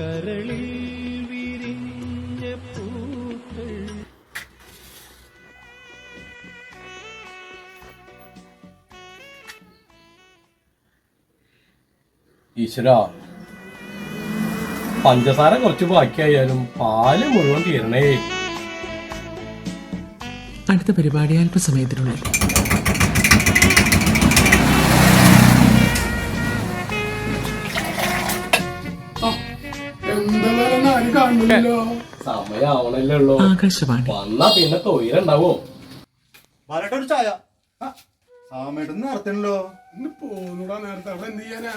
കരളിൽ വിരിഞ്ഞ പൂക്കൾ. ഈശ്വര പഞ്ചസാര കുറച്ച് ബാക്കിയായാലും പാൽ മുഴുവൻ തീരണേ. അടുത്ത പരിപാടി അല്പസമയത്തിനുള്ളിൽ. സമയാവണല്ലേ ഉള്ളൂ. ആകാശവാണി. വന്നാ പിന്നെ തൊയിലുണ്ടാവോ വരട്ടെ ഒരു ചായ. സാമേട്ടൻ നടത്തണല്ലോ ഇന്ന് പോന്നൂടാ നേരത്തെ. അവിടെ എന്ത് ചെയ്യാനാ?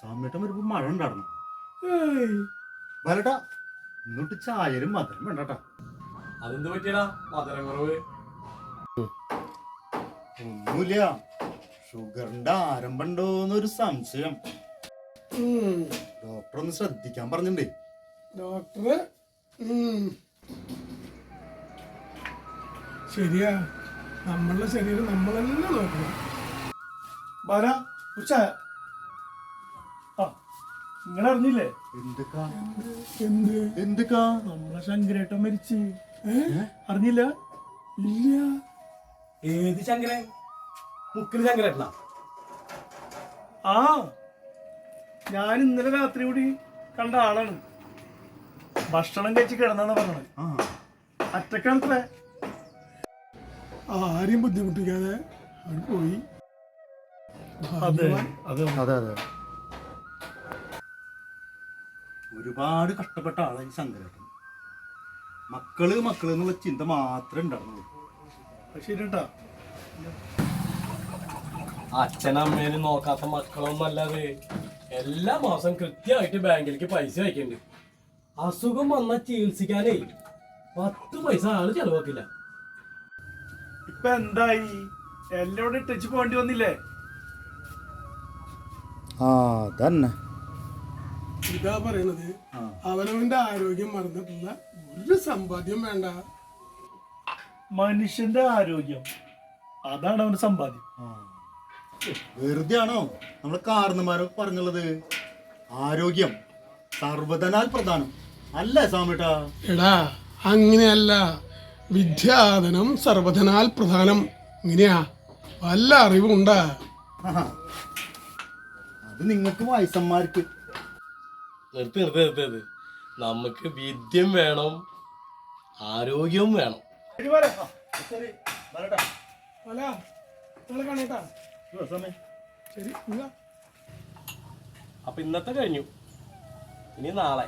സാമേട്ടൻ വരുമ്പോ മഴ ഉണ്ടായിരുന്നു. ഏയ്, വരട്ടാ. ഇന്നോട്ട് ചായലും മധുരം വേണ്ടട്ടാ അതെന്ത് പറ്റിയടാ? മധുരം കുറവ്. ഒന്നുമില്ല. ഷുഗറിന്റെ ആരംഭമുണ്ടോന്നൊരു സംശയം. ഉം, ഡോക്ടർ ഒന്ന് ശ്രദ്ധിക്കാൻ പറഞ്ഞിട്ടുണ്ടേ. ഡോക്ടർ ശരിയാ. നമ്മളുടെ ശരീരം നമ്മൾ തന്നെ നോക്കണം. ബാല ഉച്ച ആ നിങ്ങൾ അറിഞ്ഞില്ലേ എന്തൊക്കാ? എന്ത്? എന്തൊക്കാ? നമ്മളെ ശങ്കരേട്ടൻ മരിച്ച്? അറിഞ്ഞില്ല? ഇല്ല. ഏത് ശങ്കരൻ? മുക്കിൽ ശങ്കരേട്ടനാ? ആ ഞാൻ ഇന്നലെ രാത്രി കൂടി കണ്ട ആളാണ്. ഭക്ഷണം കഴിച്ച് കിടന്നാണ് പറഞ്ഞത്. ആ. അറ്റക്കാണത്രേ. ആരെയും ബുദ്ധിമുട്ടിക്കാതെ അവൻ പോയി. അതെ അതെ. അതെ അതെ. ഒരുപാട് കഷ്ടപ്പെട്ട ആളായി ശങ്കരേട്ടൻ. മക്കൾ മക്കൾ എന്നുള്ള ചിന്ത മാത്രമേ ഉണ്ടായിരുന്നുള്ളൂ. പക്ഷെ അച്ഛനമ്മേനും നോക്കാത്ത മക്കളൊന്നും അല്ലാതെ എല്ലാ മാസം കൃത്യമായിട്ട് ബാങ്കിലേക്ക് പൈസ അയക്കുന്നുണ്ട് അസുഖം വന്ന ചികിത്സിക്കാനേ പത്ത് പൈസ ആൾ ചെലവാക്കില്ല. ഇപ്പൊ എന്തായി? എല്ലോട് ടച്ച് പോകേണ്ടി വന്നില്ലേ? ആ തന്നെ ഇതാ പറയണത്. അവനവന്റെ ആരോഗ്യം മറന്നിട്ടുള്ള ഒരു സമ്പാദ്യം വേണ്ട. മനുഷ്യന്റെ ആരോഗ്യം. അതാണ് അവന്റെ സമ്പാദ്യം. വെറുതെ ആണോ നമ്മളെ കാരണന്മാരൊക്കെ പറഞ്ഞുള്ളത് ആരോഗ്യം സർവതനാൽ പ്രധാനം അല്ലേ സാമേട്ടാ എടാ അങ്ങനെയല്ല വിദ്യാധനം സർവധനാൽ പ്രധാനം ഇങ്ങനെയാ വല്ല അറിവുണ്ടാ അത് നിങ്ങൾക്ക് വയസ്സന്മാർക്ക് നിർത്തി നിർത്തി നിർത്തി നിർത്തി നമുക്ക് വിദ്യം വേണം ആരോഗ്യവും വേണം ശരി ശരി വരട്ടെ. അല്ല നിങ്ങളെ കാണേട്ടാ. ശരി അപ്പൊ ഇന്നത്തെ കഴിഞ്ഞു. ഇനി നാളെ.